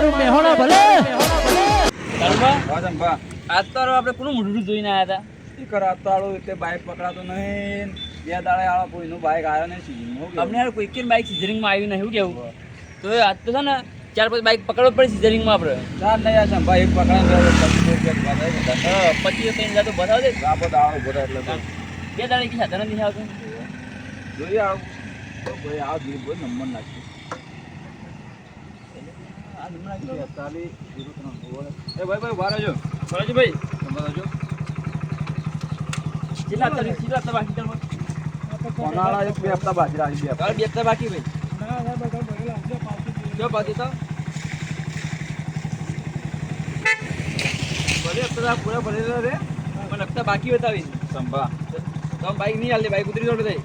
તારું મેહોણા ભલે. આજ તો આપણે કોનું મોઢું જોઈને આવ્યા ઈ કરાવતો આળો એટલે બાઇક પકડાતો નહીં. બે દાડે આળો કોઈનું બાઇક આવ્યો નહીં સીઝન હતા અમને કોઈ કે બાઇક સિઝરિંગમાં આવ્યું નહીં? એવું કેવું? તો આજ તો છે ને ચાર પાંચ બાઇક પકડવો પડે સિઝરિંગમાં આપણે. ચાર નહીં આ ચંપા એક પકડાય તો પચીસ રૂપિયા બતાવી તો દે આ બધા આળો બધા એટલે બે દાડે કે સાધન નથી આવતું. જોઈએ આવું. તો ભાઈ આ નંબર નાખી જીરો ત્રણ એ ભાઈ ભાઈ ઊભા રહેજો બરાબર ભાઈ ચંપા રહેજો કેટલા તારીખ કેટલા હપ્તા બાકી ચાલો કોનાળા એક બે હપ્તા બાકી રાખી બે હપ્તા. બે હપ્તા બાકી ભાઈ જો બાકી તો ભલે હપ્તા પૂરા ભરેલા રે પણ હપ્તા બાકી બતાવી સંભા તો બાઈક નહીં હાલે બાઈક ઉતરી જોડે થઈ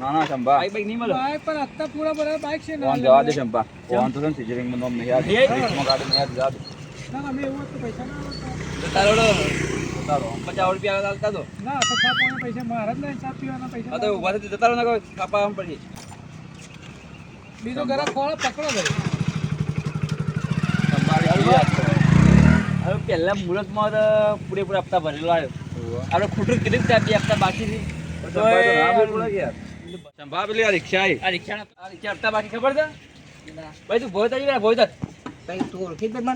ના ના ચંપા નહીં મળે. પણ અત્યારે પૂરા બરાબર બાઈક છે ફોન જવા દે ચંપા ફોન તો છે ને સિઝરિંગમાં નોમ નહીં યાદ નહીં? ગાડી યાદ જવા દે ના અમે એવું તો પૈસા ના જતા તારો પચાસ રૂપિયા ચાલતા તો. ના તો છાપ પૈસા મારા જ નહીં છાપ પીવાના પૈસા તો ઊભા થઈ જતા રહો ને કોઈ કાપા આમ પડી. બીજો ઘરે ખોળો પકડો ભાઈ હવે પહેલા મુહૂર્તમાં તો પૂરેપૂરા હપ્તા ભરેલો આવ્યો. આપણે ખોટું કીધું કે બે હપ્તા બાકી છે. ચંપા પેલી આ રિક્ષા આવી આ રિક્ષા આ રિક્ષા હપ્તા બાકી ખબર છે? ભાઈ તું ભોય તારી ભોય તાર ભાઈ તું ઓળખી મને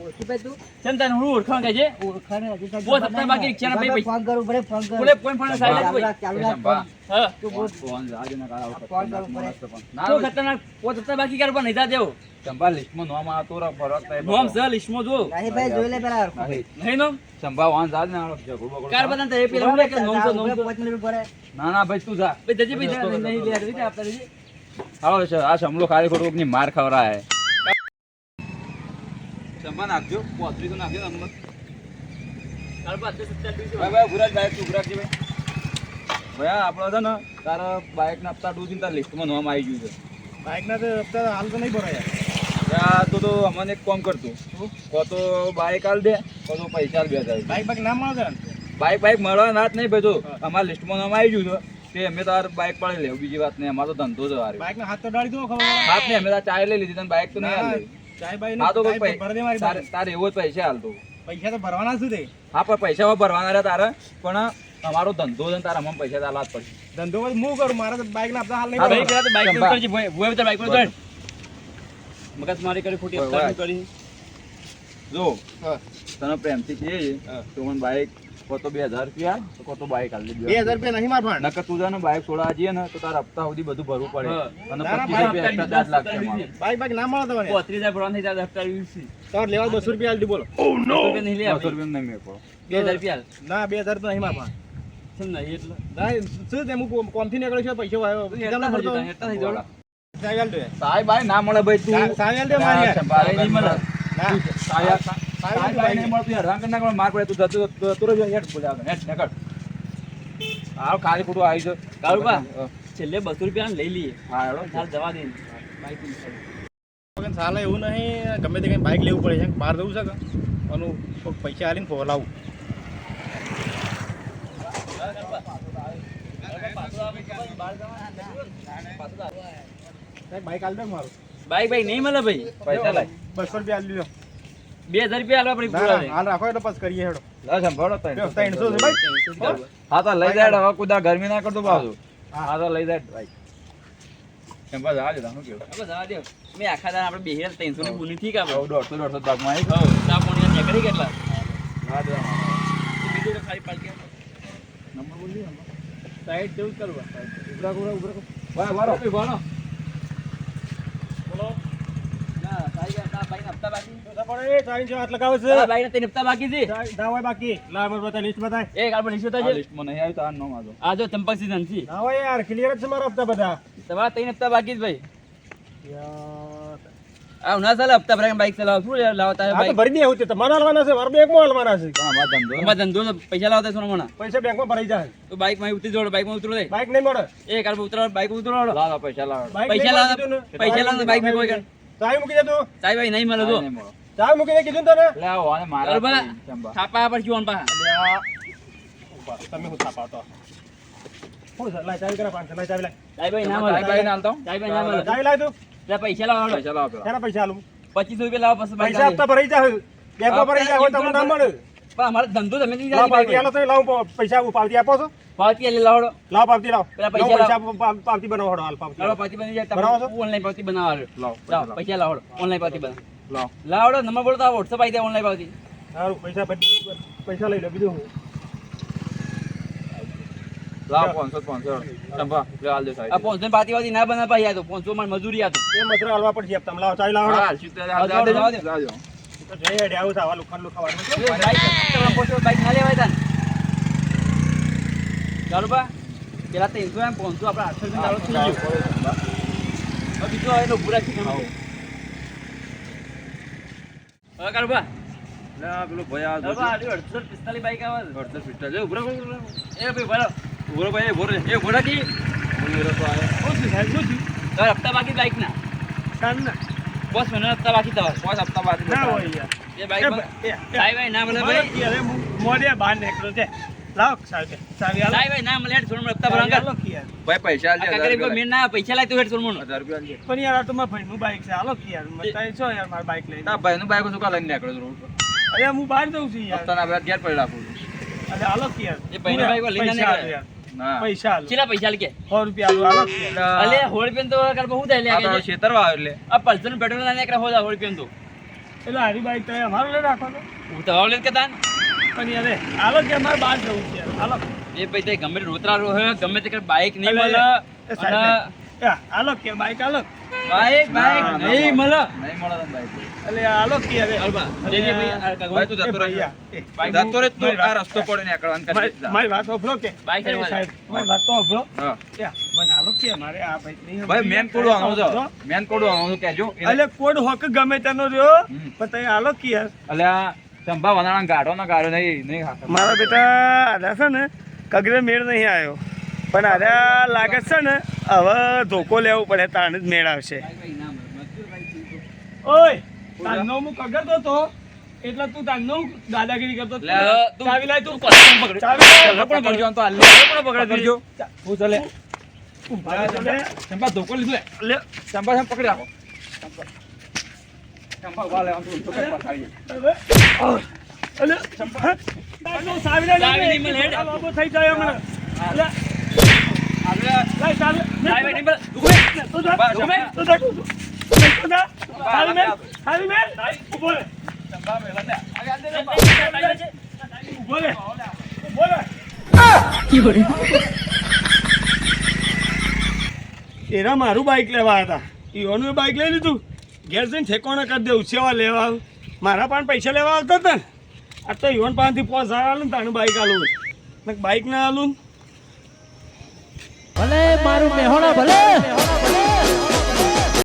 ઓળખી તું તને હું ઓળખાણ છે ઓળખાણ હજી બાકી ફોન કરું ફોન કરું ચાલુ રાખ, હા તું બોલ. ફોન કાળા ફોન. તો ના ખતરનાક પોત હપ્તા બાકી કરવા નહીં જા દેવો ચંપા લિસ્ટમાં નોમ આવતો રે ફરક થાય નોમ છે લિસ્ટમાં જો નહીં ભાઈ જોઈ લે પેલા નહીં. નહીં નોમ ચંપા વાન જા ને આળો ઝઘડો બગડો કાર થાય. બધાને પેલા હું કે નોમ છે નોમ ઉભરે છે મિનિટ ઉભરે. ના ના ભાઈ તું જા ભાઈ જજી ભાઈ નહીં લે રીતે આપતા જજી હાલો આ સમલો ખાલી ખોટું ની માર ખવરાય ચંપા નાખજો પોતરી તો નાખજો નંબર તું આપણો છે ને તારા બાઈક ના હપ્તા ડૂઝીને તારા લિસ્ટમાં નામ આવી ગયું છે. બાઈકના તો હપ્તા હાલ તો નહીં ભરાય આ તો તો અમને એક કોમ કરતું કો તો બાઈક હાલ દે કો તો પૈસા બે હજાર બાઈક બાઇક ના મળે બાઈક બાઈક મળવા ના જ નહીં ભાઈ જો. અમારા લિસ્ટમાં નામ આવી ગયું છે. તે અમે તાર બાઈક પાડી લેવું બીજી વાત નહીં અમારો ધંધો છે હારે બાઈક હાથ તો ડાળી દો ખબર. હાથ નહીં અમે તાર ચાય લઈ લીધી તને બાઈક તો નહીં તારે એવો જ પૈસા હાલતો પૈસા તો ભરવાના શું તે. હા પણ પૈસા ભરવાના રહ્યા તારે. પણ અમારો ધંધો છે તારા અમને પૈસા તાર જ પડશે. ધંધો પછી હું કરું મારે તો બાઈક ના હાલ નહીં બાઈક ચંપા. કરજી ભોય ભોય તો બાઈક પર મગજ મારી કરી ખોટી કરી. જો તને પ્રેમથી કહીએ હા. તો મને બાઈક કો તો બે હજાર રૂપિયા તો કો તો બાઈક બે હજાર રૂપિયા નહીં માર પણ નકર તું જાને બાઇક છોડા જઈએ ને તો તારા હપ્તા સુધી બધું ભરવું પડે. અને પચીસ રૂપિયા extra charge લાગશે બાઇક બાઈક બાઈક ના મળે તમને. પોત્રીસ હજાર ભરવાના થઈ જાય હપ્તા વીસ છે. લેવા બસો રૂપિયા આલજો બોલો. ઓ નો બસો રૂપિયા નહીં મેળ બે હજાર રૂપિયા ના બે હજાર તો નહીં માર પણ શું નહીં એટલે? ના શું તે હું કોમથી નીકળ્યો છું પૈસા હેઠા થઈ જતા. સાહેબ ના મળે ભાઈ તું. સાહેબ મારી ભાઈ માર પડે. તું જતો જતો- જતો રહેજો. હેઠ બોલે હેઠ નીકળ. આવ ખાલી ખોટું આવી છે કાળુબા. છેલ્લે બસો રૂપિયા લઈ લઈએ. હા હેડો. ચાલ જવા દે. બાઈક ચાલે. એવું નહીં ગમે તે કંઈ બાઇક લેવું પડે છે. બહાર જવું છે કે? અને પૈસા આલીને ફોલાવું. બાઇક આલ દે મારું બાઈક બાઈક નહીં મળે ભાઈ? પૈસા લાય. બસો રૂપિયા આલી લ્યો. બે હજાર રૂપિયા હાલવા પડી ના પૂરા ના, હાલ રાખો એટલે પછી કરીએ હેડો. લા સંભાળો તને. ત્રણસો છે ભાઈ. હા તો લઈ જાય હવે કુદા ગરમી ના કરતો પાછું. હા. તો લઈ જાય ભાઈ. સંભાળ જવા દે શું કેવું? હવે જવા દે મેં આખા દાડા આપણે બે હજાર ત્રણસો ની બુની ઠીક કાપો. હવે દોઢસો દોઢસો ભાગમાં આવી. હવ ચા પાણી નીકળી કેટલા? હા. બીજું તો ખાલી પાલકી નંબર બોલ સાઈડ જેવું કરવા ઉભરા, ઉભરા, ઉભરા. વાળો વારો. પૈસા લાવતા સોના પૈસા બેંકમાં ભરાઈ જાય. તો બાઈકમાં ઉતરી જોડો બાઈકમાં ઉતરો દે બાઇક નહીં મળે. એ કાલ ઉતરો બાઈક ઉતરો લાવો, પૈસા લાવો. પૈસા લાવ બાઈકમાં ચાવી મૂકી દે તું. ચાવી ભાઈ નહીં મળે તો ચાવી મૂકી દે કીધું તને? લે આવો, અને મારા. છાપા પર જીવન પા તમે હું થાપા તો. પૈસા લાવો. પૈસા લાવો પૈસા આલું? પચીસો રૂપિયા લાવો પછી બાઈક પૈસા લાવો. હપ્તા ભરાઈ જાય બેંકો ભરાઈ જાય હોય તમને ના મળે. પણ અમારો ધંધો તમે નહીં લાવ જાણી પાવતી આલો તો લાવ પૈસા પાવતી આપો છો. પાવતી એટલે લાવડો લાવ. પાવતી લાવ. પેલા પૈસા પૈસા પાવતી બનાવો હડો હાલ પાવતી લાવ પાવતી બની જાય બનાવો છો? તમે ઓનલાઈન પાવતી બનાવો લાવ લાવો. પૈસા પૈસા ઓનલાઈન પાવતી બનાવો. લાવ. લાવડો નંબર બોલો તો વોટ્સઅપ આવી જાય ઓનલાઈન પાવતી સારું પૈસા પૈસા લઈ લો બીજું હું લાવો, પાંચસો, પાંચસો. ચંપા, લે, હાલ દે આ પાંચસો પાતી વાતી ના બના પાઈ આ તો પાંચસો માં મજૂરી આ તો. એ મજૂર હાલવા પડશે હપ્તા લાવ ચાઈ લાવ. હા, સિત્તેર, હાલ આવું સાવા લુખાન લુખાવાનું બાઈક પાંચસો બાઈક ના લેવાય ચાલો તો ઇન્સ્યોરન્સ એમ પાંચસો આપણે આઠસો રૂપિયા દાડો થઈ ગયો બીજું હવે એનો ભૂરા છે હવે કાઢો બા પેલો ભાઈ આ હવે બા અડસો પિસ્તાલીસ બાઈક આવે છે. અડધો પિસ્તા. લે, ઊભો રહો, ઊભો રહો. એ ભાઈ બરાબર ઊભો રહો ભાઈ, ઊભો એ થયું તમારે હપ્તા બાકી બાઈક ના ના બસ મને હપ્તા બાકી તમારે પાંચ હપ્તા બાકી ના હોય યાર. એ ભાઈ ભાઈ, ભાઈ ના મળે ભાઈ. ભાઈ અરે મોડિયા બહાર નીકળો છે. લાવ સાહેબ સાહેબ. સાઈ ભાઈ ના મળે હેડ છોડ હપ્તા ભરાંગા લો કે યાર. ભાઈ પૈસા આલજે, હજાર કાકરી રૂપિયા મેં ના પૈસા લાય તો હેડ મને. હજાર રૂપિયા આલજે. પણ યાર આ તો મારા ભાઈનું બાઈક છે. હાલો કે યાર મતાય છો યાર મારા બાઈક લઈને? ભાઈ નું બાઈક શું કાં લઈને નીકળો રોડ પર? અરે હું બહાર જઉં છું યાર. હપ્તાના બે ઘેર પડી રાખું છું. અરે હાલો કે યાર. એ ભાઈના બાઈક લઈને પૈસા યાર. ના. પૈસા કેટલા પૈસા લે કે? 100 રૂપિયા આલો. અલે 100 રૂપિયા તો કાલ બહુ થાય લે આ તો આ છેતરવા આવ્યો એટલે. પલ્સરનું પેટ્રોલ ના નીકળે હોળ હોળ પેન તો. એટલે હારી બાઈક તમે અમારું લે રાખો તો હું તો આવલે કે તાન પણ અરે આલો કે અમારે બહાર જવું છે. આલો એ ભાઈ તે ગમે રોતરા રો ગમે તે બાઈક નહીં મળે. અને એ, કે બાઈક હાલો. Bike bike. નહીં મળે. નહીં મળે બાઈક. એટલે હાલો કે હવે. અલબા જય ભાઈ, આ ભાઈ તું જતો રહે. બાઈક જતો રહે તું, આ રસ્તો પડે ને આગળ અંકલ મારી વાત સાંભળો કે. બાઈક સાહેબ, મારી વાત તો સાંભળો. હા. મને હાલો કે મારે આ બાઈક નહીં ભાઈ મેન કોડ આવો જો. મેન કોડ આવો છો કેજો એટલે કોડ હોક ગમે તેનો રહ્યો પણ તઈ આલોક કે. એટલે અલ્યા ચંપા વનાણા ગાઢો ના ગાઢો નહીં નહીં મારા બેટા આદા છે ને કગરે મેળ નહીં આવ્યો પણ આડા લાગે છે ને હવે ધોકો લેવો પડે તાણ જ મેળ આવશે. ઓય તાંગનો હું કગરતો તો એટલે તું તાંગનો દાદાગીરી કરતો તું- ચાવી લાય તું પકડ. ચાવી પણ કરજો તો હાલ. પણ પકડ કરજો. હું ચાલે. ચંપા ધોકો લીધો લે. લે, ચંપા સામે પકડી રાખો ચંપા. ચંપા ઊભા લે, આમ તો ધોકો પકડી. અલે, હે? તાંગનો ચાવી લાય ચાવી ને. નહીં મળે, હેડ. આ બાબો થઈ જાય હમણાં. એરા મારું બાઈક લેવા હતા. ઈઓનું બાઈક લઈ લીધું. ઘેર જઈને ઠેકોણા કરી દેવું સેવા લેવા. મારા પણ પૈસા લેવા આવતા હતા ને. આ તો ઈવન પાસેથી પોસ આલું ને તાનું બાઈક આલું. બાઈક ના આલું ભલે મારું મેહોણા ભલે.